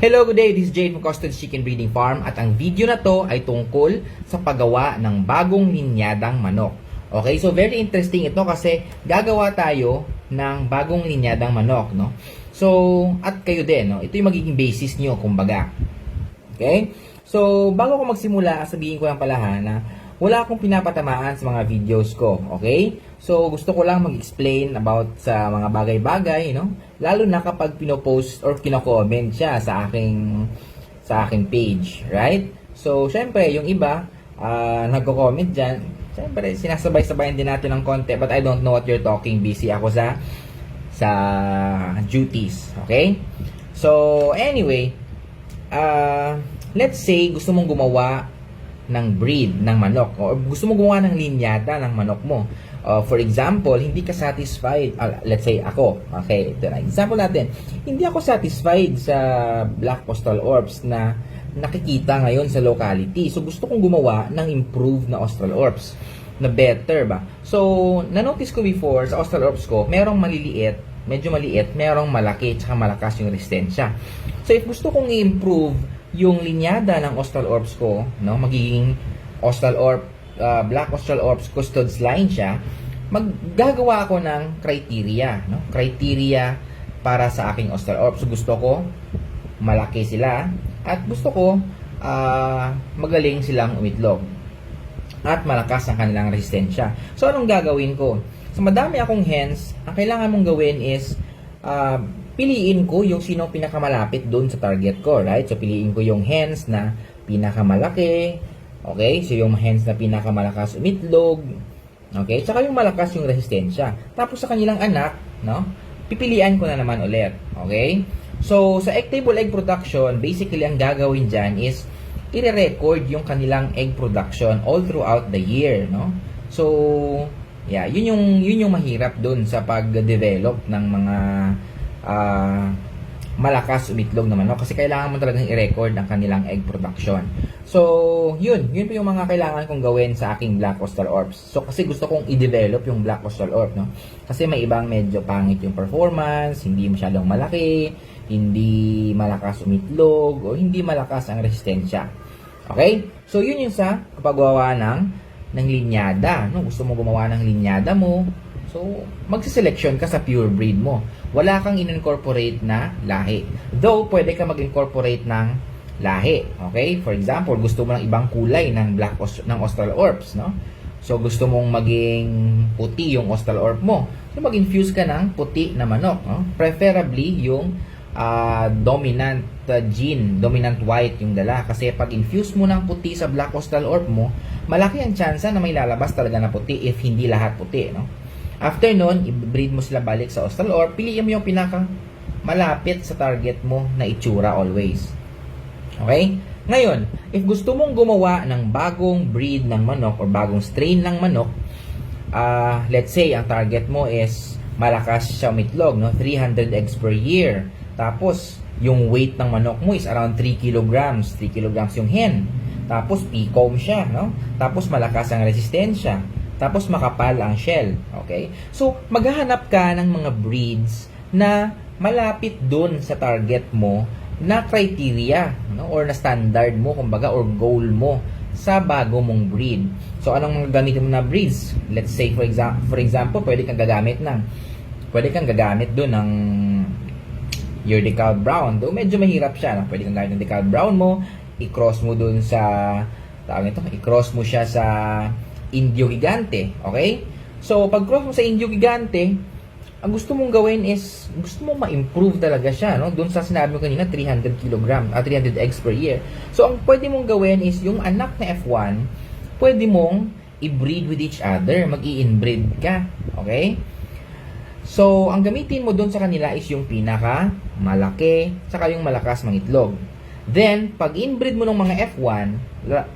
Hello, good day. This is Jade from Custard Chicken Breeding Farm at ang video na to ay tungkol sa paggawa ng bagong linyadang manok. Okay, so very interesting ito kasi gagawa tayo ng bagong linyadang manok, no? So, at kayo din, no? Ito yung magiging basis nyo, kumbaga. Okay? So, bago ko magsimula, sabihin ko lang pala ha, na wala akong pinapatamaan sa mga videos ko. Okay? So, gusto ko lang mag-explain about sa mga bagay-bagay, no? Lalo na kapag pinopost or kino-comment siya sa aking sa aking page, right? So, syempre, yung iba, uh, nagko-comment dyan, syempre, sinasabay-sabayan din natin ng konti, but I don't know what you're talking. Busy ako sa sa duties, okay? So, anyway, uh, let's say gusto mong gumawa ng breed ng manok o gusto mong gumawa ng linyada ng manok mo. Uh, for example, hindi ka satisfied, uh, let's say ako, okay, ito na, example natin, hindi ako satisfied sa Black Postal Orbs na nakikita ngayon sa locality. So, gusto kong gumawa ng improved na Austral Orbs na better ba. So, na-notice ko before sa Austral Orbs ko, merong maliliit, medyo maliit, merong malaki, tsaka malakas yung resistensya. So, if gusto kong i-improve yung linyada ng Austral Orbs ko, no, magiging Austral Orb, uh, Black Austral Orbs Custodes line siya, maggagawa ako ng criteria, no? Criteria para sa aking Austral Orbs. So, gusto ko malaki sila at gusto ko uh, magaling silang umitlog at malakas ang kanilang resistensya. So, anong gagawin ko? Sa madami akong hens, ang kailangan mong gawin is uh, piliin ko yung sino pinakamalapit doon sa target ko, right? So, piliin ko yung hens na pinakamalaki, okay? So, yung hens na pinakamalakas umitlog, okay? Tsaka yung malakas yung resistensya. Tapos sa kanilang anak, no? Pipilian ko na naman ulit, okay? So, sa egg table egg production, basically ang gagawin dyan is i-record yung kanilang egg production all throughout the year, no? So, yeah, yun yung yun yung mahirap doon sa pag-develop ng mga uh, malakas umitlog na manok kasi kailangan mo talagang i-record ang kanilang egg production. So, yun, yun po yung mga kailangan kong gawin sa aking Black Coastal Orbs. So, kasi gusto kong i-develop yung Black Coastal Orb, no? Kasi may ibang medyo pangit yung performance, hindi masyadong malaki, hindi malakas umitlog, o hindi malakas ang resistensya. Okay? So, yun yung sa kapagawa ng, ng linyada. No? Gusto mo gumawa ng linyada mo, so, magsiselection ka sa pure breed mo. Wala kang in-incorporate na lahi. Though, pwede ka mag-incorporate ng lahi. Okay? For example, gusto mo ng ibang kulay ng black ng Austral Orbs, no? So, gusto mong maging puti yung Austral Orb mo. So, mag-infuse ka ng puti na manok, no? Preferably yung uh, dominant uh, gene, dominant white yung dala. Kasi pag infuse mo ng puti sa black Austral Orb mo, malaki ang chance na may lalabas talaga na puti if hindi lahat puti, no? After nun, i-breed mo sila balik sa Austral Orb, piliin mo yung pinaka malapit sa target mo na itsura always. Okay? Ngayon, if gusto mong gumawa ng bagong breed ng manok or bagong strain ng manok, uh, let's say ang target mo is malakas siya umitlog, no? 300 eggs per year. Tapos, yung weight ng manok mo is around 3 kilograms. 3 kilograms yung hen. Tapos, picom siya, no? Tapos, malakas ang resistensya. Tapos, makapal ang shell. Okay? So, maghahanap ka ng mga breeds na malapit dun sa target mo na criteria no? or na standard mo, kumbaga, or goal mo sa bago mong breed. So, anong mga gamitin mo na breeds? Let's say, for, exa- for example, pwede kang gagamit ng pwede kang gagamit doon ng your decal brown. Doon medyo mahirap siya. No? Pwede kang gamit ng decal brown mo, i-cross mo doon sa tawag ito, i-cross mo siya sa Indio Gigante. Okay? So, pag cross mo sa Indio Gigante, ang gusto mong gawin is, gusto mong ma-improve talaga siya, no? Doon sa sinabi mo kanina, 300 kg, uh, 300 eggs per year. So, ang pwede mong gawin is, yung anak na F1, pwede mong i-breed with each other. mag inbreed ka. Okay? So, ang gamitin mo doon sa kanila is yung pinaka malaki, saka yung malakas mangitlog. Then, pag inbreed mo ng mga F1,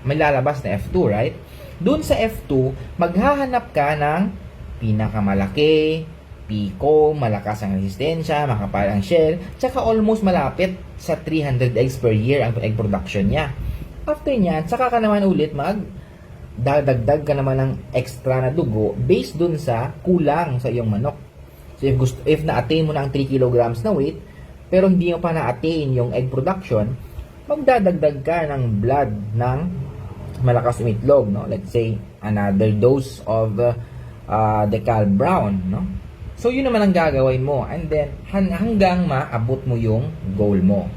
may lalabas na F2, right? Doon sa F2, maghahanap ka ng pinakamalaki, pico, malakas ang resistensya, makapal ang shell, tsaka almost malapit sa 300 eggs per year ang egg production niya. After niyan, tsaka ka naman ulit mag dadagdag ka naman ng extra na dugo based dun sa kulang sa iyong manok. So if gusto if na-attain mo na ang 3 kilograms na weight, pero hindi mo pa na-attain yung egg production, magdadagdag ka ng blood ng malakas umitlog, no? Let's say, another dose of uh, uh, decal brown, no? So, yun naman ang gagawin mo. And then, han- hanggang maabot mo yung goal mo.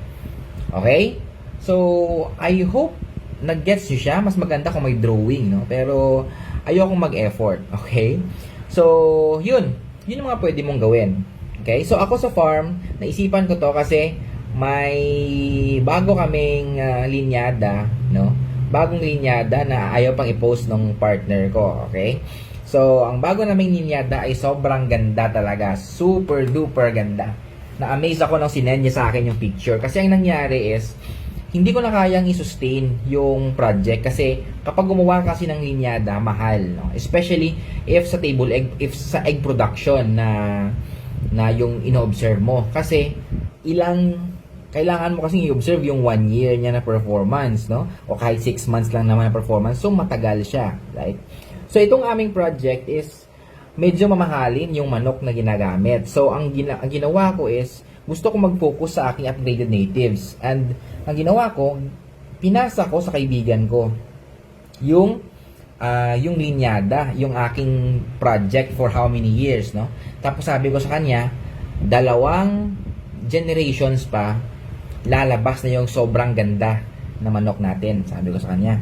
Okay? So, I hope nag-gets nyo siya. Mas maganda kung may drawing, no? Pero, ayokong mag-effort. Okay? So, yun. Yun ang mga pwede mong gawin. Okay? So, ako sa farm, naisipan ko to kasi may bago kaming ah, linyada, no? Bagong linyada na ayaw pang i-post ng partner ko, okay? So, ang bago naming linyada ay sobrang ganda talaga. Super duper ganda. Na-amaze ako nung sinend niya sa akin yung picture. Kasi ang nangyari is, hindi ko na kayang i-sustain yung project kasi kapag gumawa kasi ng linyada, mahal. No? Especially if sa table egg, if sa egg production na na yung ino-observe mo. Kasi ilang kailangan mo kasi i-observe yung one year niya na performance, no? O kahit six months lang naman na performance. So, matagal siya, right? So, itong aming project is medyo mamahalin yung manok na ginagamit. So, ang, gina- ang ginawa ko is, gusto ko mag-focus sa aking upgraded natives. And, ang ginawa ko, pinasa ko sa kaibigan ko yung ah, yung linyada, yung aking project for how many years, no? Tapos sabi ko sa kanya, dalawang generations pa, lalabas na yung sobrang ganda na manok natin, sabi ko sa kanya.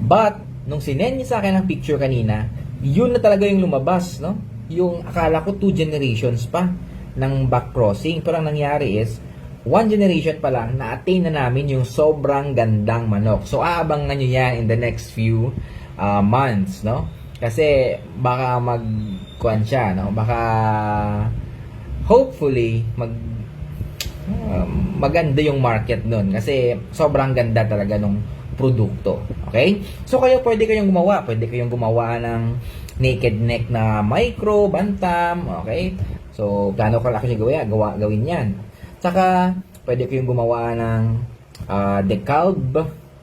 But, nung sinend niya sa akin ang picture kanina, yun na talaga yung lumabas, no? Yung akala ko two generations pa ng back crossing. Pero ang nangyari is, one generation pa lang, na-attain na namin yung sobrang gandang manok. So, aabangan nyo yan in the next few uh, months, no? Kasi, baka mag, kuan siya, no? Baka, hopefully, mag, um, maganda yung market nun. Kasi, sobrang ganda talaga nung produkto. Okay? So, kayo pwede kayong gumawa. Pwede kayong gumawa ng naked neck na micro, bantam, okay? So, gaano kalaki siya gawin, gawa, gawin yan. Tsaka, pwede kayong gumawa ng uh, decalb,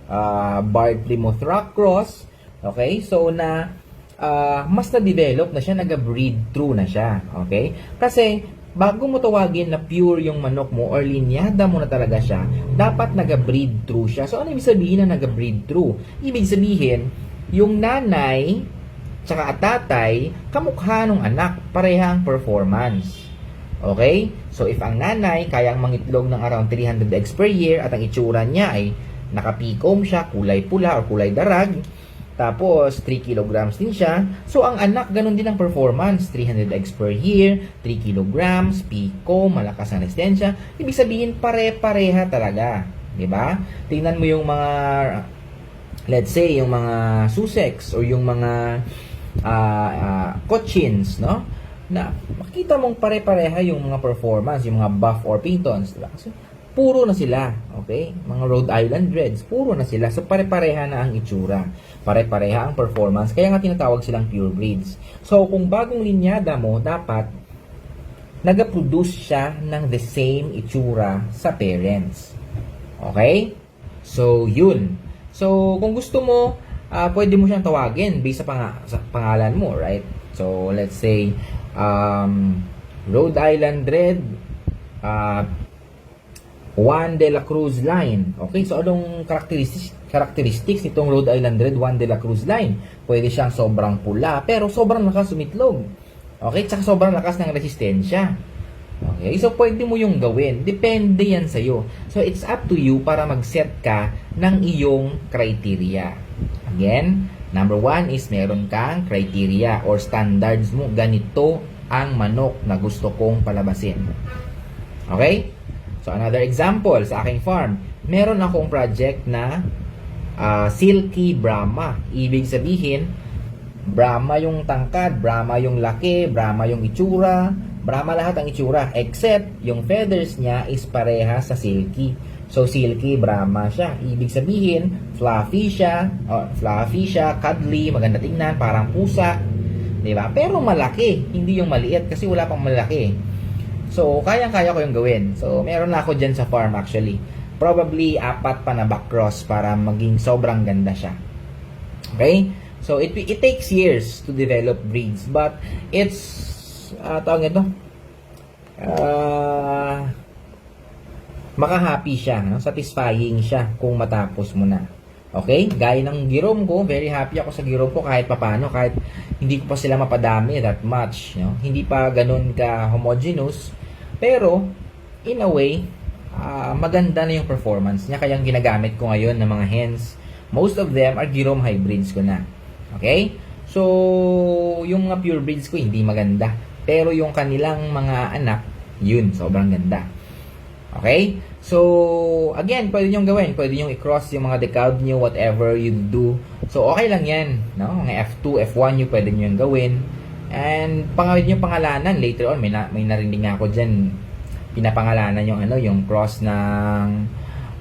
uh, barred Plymouth Rock Cross, okay? So, na uh, mas na-develop na siya, nag-breed through na siya, okay? Kasi, bago mo tawagin na pure yung manok mo or linyada mo na talaga siya, dapat nag-breed through siya. So, ano ibig sabihin na nag-breed through? Ibig sabihin, yung nanay, tsaka at tatay, kamukha ng anak, parehang performance. Okay? So, if ang nanay kayang mangitlog ng around 300 eggs per year at ang itsura niya ay nakapikom siya, kulay pula or kulay darag, tapos 3 kilograms din siya, so ang anak ganun din ang performance, 300 eggs per year, 3 kilograms, piko, malakas ang resistensya, ibig sabihin pare-pareha talaga. ba? Tingnan mo yung mga let's say yung mga Sussex or yung mga uh, uh, Cochins, no? Na makita mong pare-pareha yung mga performance, yung mga Buff or Pintons, diba? So, puro na sila, okay? Mga Rhode Island Reds, puro na sila. So, pare-pareha na ang itsura. Pare-pareha ang performance. Kaya nga tinatawag silang pure breeds. So, kung bagong linyada mo, dapat nag-produce siya ng the same itsura sa parents. Okay? So, yun. So, kung gusto mo, ah, pwede mo siyang tawagin based sa, pang- sa pangalan mo, right? So, let's say, um, Rhode Island Red, uh, Juan de la Cruz line. Okay, so anong characteristics, characteristics nitong Rhode Island Red Juan de la Cruz line? Pwede siyang sobrang pula, pero sobrang lakas umitlog. Okay, tsaka sobrang lakas ng resistensya. Okay, so pwede mo yung gawin. Depende yan sa'yo. So it's up to you para mag-set ka ng iyong criteria. Again, number one is meron kang criteria or standards mo. Ganito ang manok na gusto kong palabasin. Okay? So another example sa aking farm, meron akong project na ah, Silky Brahma. Ibig sabihin, Brahma yung tangkad, Brahma yung laki, Brahma yung itsura, Brahma lahat ang itsura except yung feathers niya is pareha sa silky. So silky Brahma siya. Ibig sabihin, fluffy siya, oh, fluffy siya, cuddly, maganda tingnan, parang pusa, 'di ba? Pero malaki, hindi yung maliit kasi wala pang malaki. So, kayang-kaya ko yung gawin. So, meron na ako dyan sa farm actually. Probably apat pa na back cross para maging sobrang ganda siya. Okay? So, it, it takes years to develop breeds. But, it's, uh, tawag ito, uh, maka-happy siya, no? satisfying siya kung matapos mo na. Okay? Gaya ng girom ko, very happy ako sa girom ko kahit papano, kahit hindi ko pa sila mapadami that much. No? Hindi pa ganun ka homogeneous. Pero, in a way, ah, maganda na yung performance niya. Kaya ang ginagamit ko ngayon ng mga hens, most of them are girom hybrids ko na. Okay? So, yung mga pure breeds ko hindi maganda. Pero yung kanilang mga anak, yun, sobrang ganda. Okay? So, again, pwede nyo gawin. Pwede nyo i-cross yung mga decal nyo, whatever you do. So, okay lang yan. No? Mga F2, F1 nyo, pwede nyo yung gawin. And, pangawit nyo pangalanan. Later on, may, na, may narinig nga ako dyan. Pinapangalanan yung ano, yung cross ng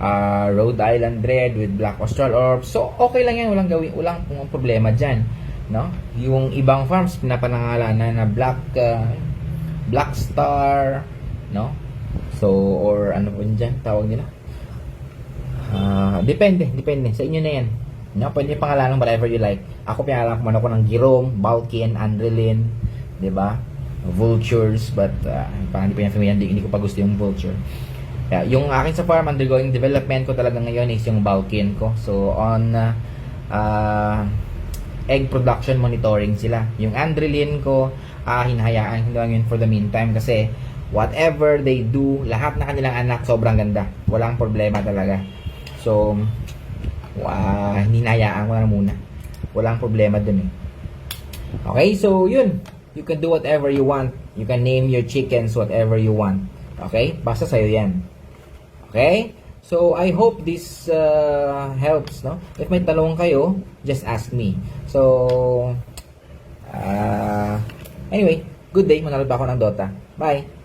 ah, Rhode Island Red with Black Austral Orb. So, okay lang yan. Walang gawin, walang problema dyan. No? Yung ibang farms, pinapangalanan na Black, ah, Black Star, no? So, or ano po dyan, tawag nila? Ah, depende, depende. Sa inyo na yan. No, pwede pangalanan whatever you like. Ako pinangalan ko man ako ng Jerome, Balkin, Andrelin, di ba? Vultures, but uh, parang hindi pa yan familiar, hindi, hindi ko pa gusto yung vulture. Yeah, yung akin sa farm, undergoing development ko talaga ngayon is yung Balkin ko. So, on uh, uh, egg production monitoring sila. Yung Andrelin ko, ah, hinahayaan ko lang yun for the meantime kasi whatever they do, lahat na kanilang anak sobrang ganda. Walang problema talaga. So, uh, hinahayaan ko na muna. Walang problema dun eh. Okay, so yun. You can do whatever you want. You can name your chickens whatever you want. Okay? Basta sa'yo yan. Okay? So, I hope this uh, helps, no? If may talong kayo, just ask me. So, uh, anyway, good day. Manalo pa ako ng Dota. Bye!